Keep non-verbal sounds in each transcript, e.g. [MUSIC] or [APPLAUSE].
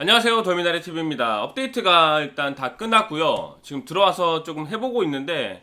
안녕하세요 돌미나리 TV입니다. 업데이트가 일단 다 끝났고요. 지금 들어와서 조금 해보고 있는데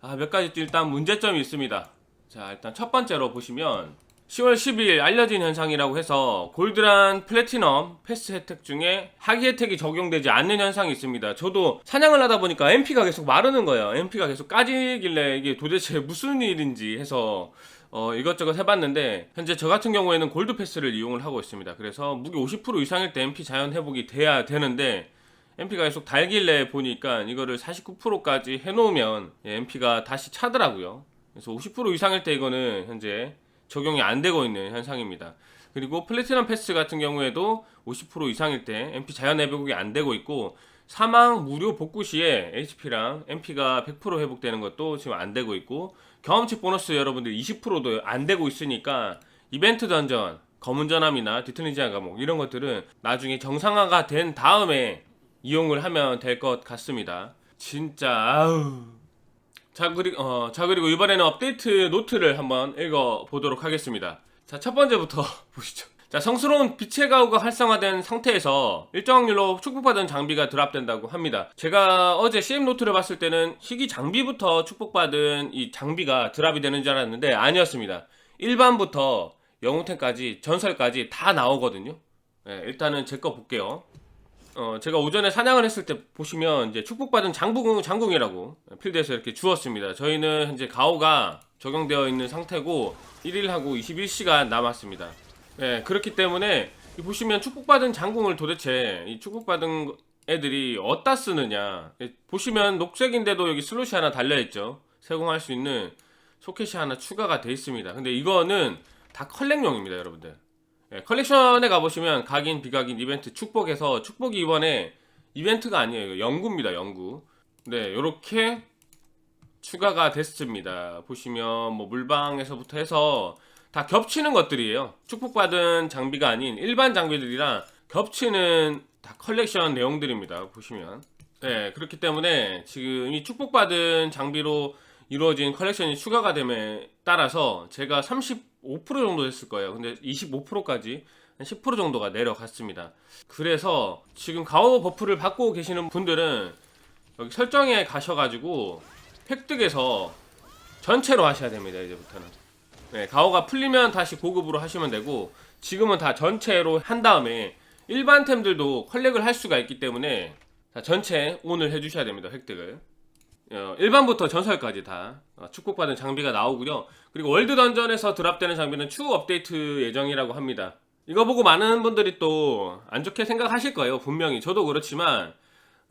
아, 몇 가지 또 일단 문제점이 있습니다. 자 일단 첫 번째로 보시면 10월 10일 알려진 현상이라고 해서 골드란 플래티넘 패스 혜택 중에 하기 혜택이 적용되지 않는 현상이 있습니다. 저도 사냥을 하다 보니까 MP가 계속 마르는 거예요. MP가 계속 까지길래 이게 도대체 [LAUGHS] 무슨 일인지 해서 어, 이것저것 해봤는데 현재 저 같은 경우에는 골드 패스를 이용을 하고 있습니다. 그래서 무게 50% 이상일 때 MP 자연 회복이 돼야 되는데 MP가 계속 달길래 보니까 이거를 49%까지 해놓으면 MP가 다시 차더라고요. 그래서 50% 이상일 때 이거는 현재 적용이 안 되고 있는 현상입니다. 그리고 플래티넘 패스 같은 경우에도 50% 이상일 때 MP 자연 회복이 안 되고 있고 사망 무료 복구 시에 HP랑 MP가 100% 회복되는 것도 지금 안 되고 있고 경험치 보너스 여러분들 20%도 안 되고 있으니까 이벤트 던전, 검은 전함이나 디틀리지아 과목 이런 것들은 나중에 정상화가 된 다음에 이용을 하면 될 것 같습니다. 진짜 아우. 자 그리고 어, 자 그리고 이번에는 업데이트 노트를 한번 읽어 보도록 하겠습니다. 자 첫 번째부터 [LAUGHS] 보시죠. 자 성스러운 빛의 가우가 활성화된 상태에서 일정 확률로 축복받은 장비가 드랍된다고 합니다. 제가 어제 CM 노트를 봤을 때는 희귀 장비부터 축복받은 이 장비가 드랍이 되는 줄 알았는데 아니었습니다. 일반부터 영웅템까지 전설까지 다 나오거든요. 네, 일단은 제 거 볼게요. 어, 제가 오전에 사냥을 했을 때 보시면 이제 축복받은 장궁 장궁이라고 필드에서 이렇게 주었습니다. 저희는 현재 가오가 적용되어 있는 상태고 1일하고 21시간 남았습니다. 네, 그렇기 때문에 이 보시면 축복받은 장궁을 도대체 이 축복받은 애들이 어디다 쓰느냐 예, 보시면 녹색인데도 여기 슬롯이 하나 달려있죠. 세공할 수 있는 소켓이 하나 추가가 돼 있습니다. 근데 이거는 다 컬렉용입니다, 여러분들. 예, 컬렉션에 가보시면 각인, 비각인, 이벤트, 축복에서 축복이 이번에 이벤트가 아니에요. 이거 연구입니다, 연구. 네, 요렇게 추가가 됐습니다. 보시면 뭐 물방에서부터 해서 다 겹치는 것들이에요. 축복받은 장비가 아닌 일반 장비들이랑 겹치는 다 컬렉션 내용들입니다. 보시면. 네, 그렇기 때문에 지금 이 축복받은 장비로 이루어진 컬렉션이 추가가 됨에 따라서 제가 35% 정도 됐을 거예요. 근데 25%까지 한 10% 정도가 내려갔습니다. 그래서 지금 가오 버프를 받고 계시는 분들은 여기 설정에 가셔가지고 획득에서 전체로 하셔야 됩니다. 이제부터는. 네, 가오가 풀리면 다시 고급으로 하시면 되고 지금은 다 전체로 한 다음에 일반 템들도 컬렉을 할 수가 있기 때문에 자, 전체 오늘 해주셔야 됩니다. 획득을. 어, 일반부터 전설까지 다 어, 축복받은 장비가 나오고요. 그리고 월드 던전에서 드랍되는 장비는 추후 업데이트 예정이라고 합니다. 이거 보고 많은 분들이 또 안 좋게 생각하실 거예요. 분명히 저도 그렇지만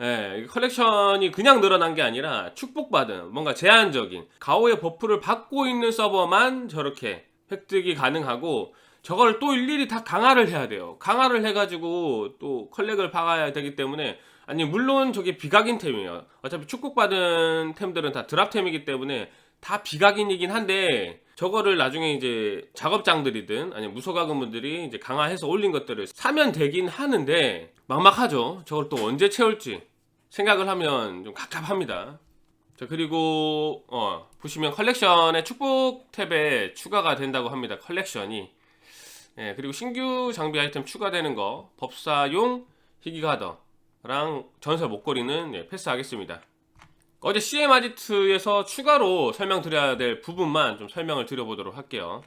예, 이 컬렉션이 그냥 늘어난 게 아니라 축복받은 뭔가 제한적인 가오의 버프를 받고 있는 서버만 저렇게 획득이 가능하고 저걸 또 일일이 다 강화를 해야 돼요. 강화를 해가지고 또 컬렉을 박아야 되기 때문에 아니 물론 저게 비각인 템이에요. 어차피 축복받은 템들은 다 드랍템이기 때문에 다 비각인이긴 한데 저거를 나중에 이제 작업장들이든 아니 무소가금 분들이 이제 강화해서 올린 것들을 사면 되긴 하는데 막막하죠. 저걸 또 언제 채울지 생각을 하면 좀 갑갑합니다. 자 그리고 어 보시면 컬렉션의 축복 탭에 추가가 된다고 합니다. 컬렉션이 예, 그리고 신규 장비 아이템 추가되는 거 법사용 희귀가더랑 전설 목걸이는 예, 패스하겠습니다. 어제 CM 아지트에서 추가로 설명드려야 될 부분만 좀 설명을 드려보도록 할게요.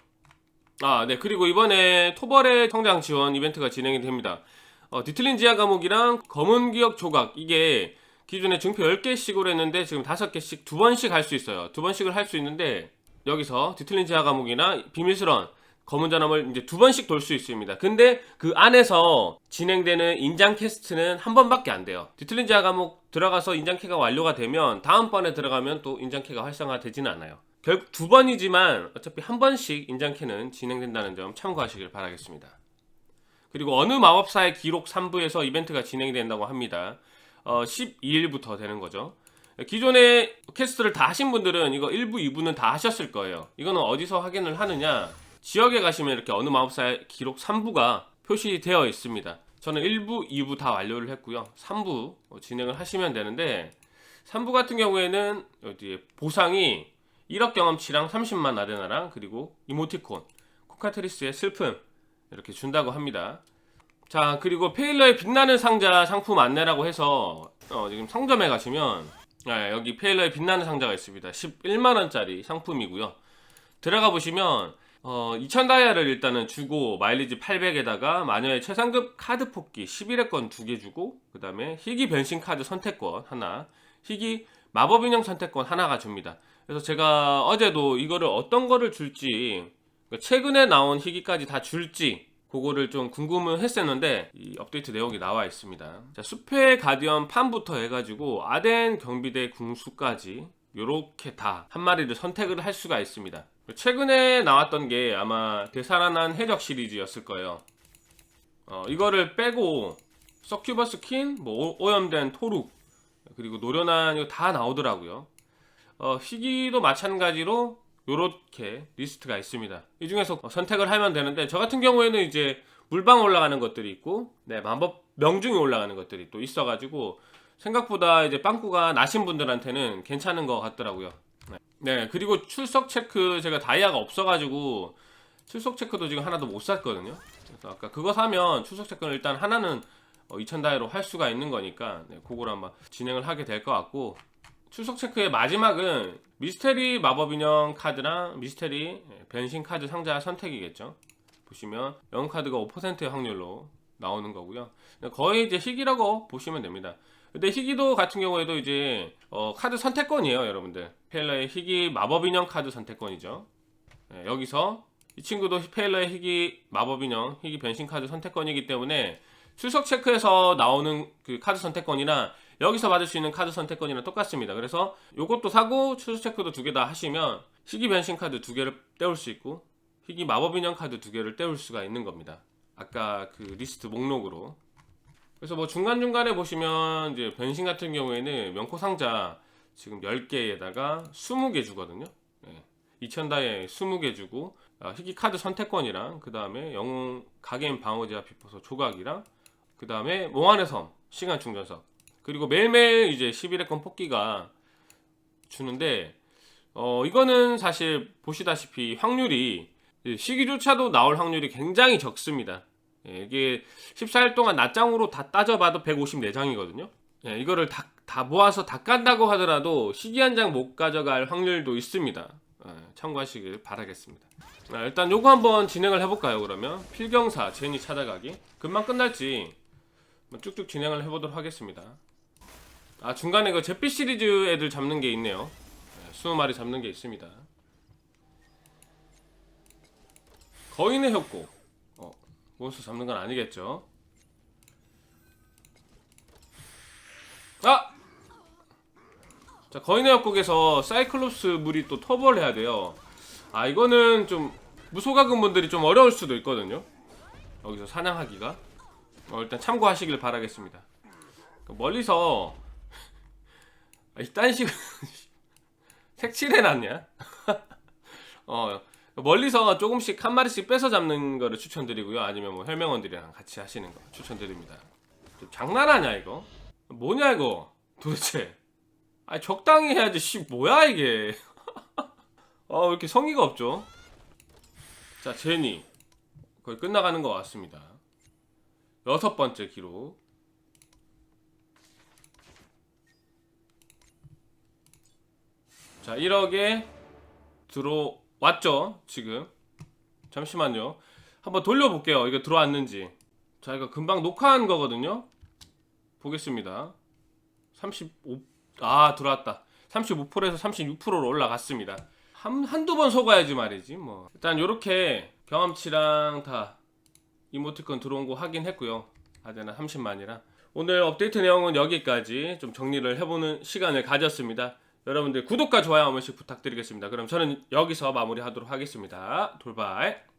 아, 네. 그리고 이번에 토벌의 성장 지원 이벤트가 진행이 됩니다. 어, 디틀린 지하 과목이랑 검은 기억 조각 이게 기존에 증표 10개씩으로 했는데 지금 5개씩 두 번씩 할 수 있어요. 두 번씩을 할 수 있는데 여기서 디틀린 지하 과목이나 비밀스런 검은 전함을 이제 두 번씩 돌 수 있습니다. 근데 그 안에서 진행되는 인장 캐스트는 한 번밖에 안 돼요. 디틀린 지하 과목 들어가서 인장 캐가 완료가 되면 다음번에 들어가면 또 인장 캐가 활성화되지는 않아요. 결국 두 번이지만 어차피 한 번씩 인장 캐는 진행된다는 점 참고하시길 바라겠습니다. 그리고 어느 마법사의 기록 3부에서 이벤트가 진행이 된다고 합니다. 어, 12일부터 되는 거죠. 기존에 캐스트를 다 하신 분들은 이거 1부, 2부는 다 하셨을 거예요. 이거는 어디서 확인을 하느냐? 지역에 가시면 이렇게 어느 마법사의 기록 3부가 표시되어 있습니다. 저는 1부, 2부 다 완료를 했고요. 3부 진행을 하시면 되는데 3부 같은 경우에는 어디에 보상이 1억 경험치랑 30만 아레나랑 그리고 이모티콘, 코카트리스의 슬픔 이렇게 준다고 합니다. 자 그리고 페일러의 빛나는 상자 상품 안내라고 해서 어, 지금 상점에 가시면 네, 여기 페일러의 빛나는 상자가 있습니다. 11만 원짜리 상품이고요. 들어가 보시면 어, 2000 다이아를 일단은 주고 마일리지 800에다가 마녀의 최상급 카드 뽑기 11회권 두 개 주고 그 다음에 희귀 변신 카드 선택권 하나 희귀 마법 인형 선택권 하나가 줍니다. 그래서 제가 어제도 이거를 어떤 거를 줄지 최근에 나온 희귀까지 다 줄지 그거를 좀 궁금은 했었는데 이 업데이트 내용이 나와 있습니다. 자, 숲의 가디언 판부터 해가지고 아덴 경비대 궁수까지 요렇게 다 한 마리를 선택을 할 수가 있습니다. 최근에 나왔던 게 아마 되살아난 해적 시리즈였을 거예요. 어, 이거를 빼고 서큐버스 킨, 뭐 오- 오염된 토룩, 그리고 노련한 이거 다 나오더라고요. 어, 희귀도 마찬가지로 요렇게 리스트가 있습니다. 이 중에서 어, 선택을 하면 되는데 저 같은 경우에는 이제 물방 올라가는 것들이 있고 네, 마법 명중이 올라가는 것들이 또 있어 가지고 생각보다 이제 빵꾸가 나신 분들한테는 괜찮은 것 같더라고요. 네. 네, 그리고 출석 체크 제가 다이아가 없어 가지고 출석 체크도 지금 하나도 못 샀거든요. 그래서 아까 그거 사면 출석 체크는 일단 하나는 2,000 다이아로 할 수가 있는 거니까 네, 그걸 한번 진행을 하게 될 것 같고 출석 체크의 마지막은 미스테리 마법 인형 카드랑 미스테리 예, 변신 카드 상자 선택이겠죠. 보시면 영웅 카드가 5%의 확률로 나오는 거고요. 거의 이제 희귀라고 보시면 됩니다. 근데 희귀도 같은 경우에도 이제 어, 카드 선택권이에요, 여러분들. 페일러의 희귀 마법 인형 카드 선택권이죠. 예, 여기서 이 친구도 페일러의 희귀 마법 인형, 희귀 변신 카드 선택권이기 때문에 출석 체크에서 나오는 그 카드 선택권이나 여기서 받을 수 있는 카드 선택권이랑 똑같습니다. 그래서 요것도 사고 출석 체크도 두 개 다 하시면 희귀 변신 카드 두 개를 떼올 수 있고 희귀 마법 인형 카드 두 개를 떼올 수가 있는 겁니다. 아까 그 리스트 목록으로. 그래서 뭐 중간중간에 보시면 이제 변신 같은 경우에는 명코 상자 지금 10개에다가 20개 주거든요. 네. 2000다에 20개 주고 아, 희귀 카드 선택권이랑 그 다음에 영웅 가게인 방어제와 비포서 조각이랑 그 다음에 몽환의 섬 시간 충전석 그리고 매일매일 이제 11회권 뽑기가 주는데 어 이거는 사실 보시다시피 확률이 시기조차도 나올 확률이 굉장히 적습니다. 예, 이게 14일 동안 낮장으로 다 따져봐도 154장이거든요. 예, 이거를 다, 다 모아서 다 깐다고 하더라도 시기 한 장 못 가져갈 확률도 있습니다. 예, 참고하시길 바라겠습니다. 아, 일단 요거 한번 진행을 해볼까요 그러면 필경사 제니 찾아가기 금방 끝날지 쭉쭉 진행을 해보도록 하겠습니다. 아 중간에 그 잿빛 시리즈 애들 잡는 게 있네요. 네, 20마리 잡는 게 있습니다. 거인의 협곡. 어, 몬스터 잡는 건 아니겠죠? 아! 자, 거인의 협곡에서 사이클롭스 물이 또 터벌 해야 돼요. 아, 이거는 좀 무소가금 분들이 좀 어려울 수도 있거든요. 여기서 사냥하기가. 어, 일단 참고하시길 바라겠습니다. 그 멀리서 아, 이딴 식으로 [LAUGHS] 색칠해놨냐? [LAUGHS] 어 멀리서 조금씩 한 마리씩 뺏어 잡는 거를 추천드리고요. 아니면 뭐 혈명원들이랑 같이 하시는 거 추천드립니다. 좀 장난하냐 이거? 뭐냐 이거? 도대체? 아 적당히 해야지. 씨 뭐야 이게? [LAUGHS] 어왜 이렇게 성의가 없죠? 자 제니 거의 끝나가는 것 같습니다. 여섯 번째 기록. 자 1억에 들어왔죠 지금. 잠시만요. 한번 돌려볼게요 이거 들어왔는지. 자 이거 금방 녹화한 거거든요. 보겠습니다. 35아 들어왔다. 35%에서 36%로 올라갔습니다. 한, 한두 번 속아야지 말이지 뭐. 일단 요렇게 경험치랑 다 이모티콘 들어온 거 확인했고요. 아제나 30만이라. 오늘 업데이트 내용은 여기까지 좀 정리를 해보는 시간을 가졌습니다 여러분들 구독과 좋아요 한 번씩 부탁드리겠습니다. 그럼 저는 여기서 마무리하도록 하겠습니다. 돌발.